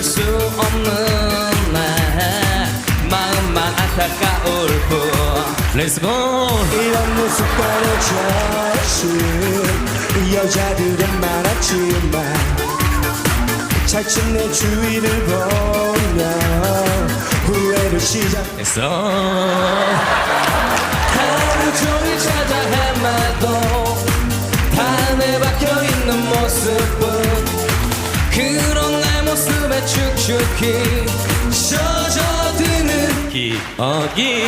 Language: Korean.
볼수 없는 나 마음만 안타까울 뿐. Let's go. 이런 모습 떨어져준 여자들은 많았지만 차츰 내 주위를 보면 후회를 시작 했어. 하루 종일 찾아 헤매도 판에 박혀있는 내 축축히 젖어드는 기억이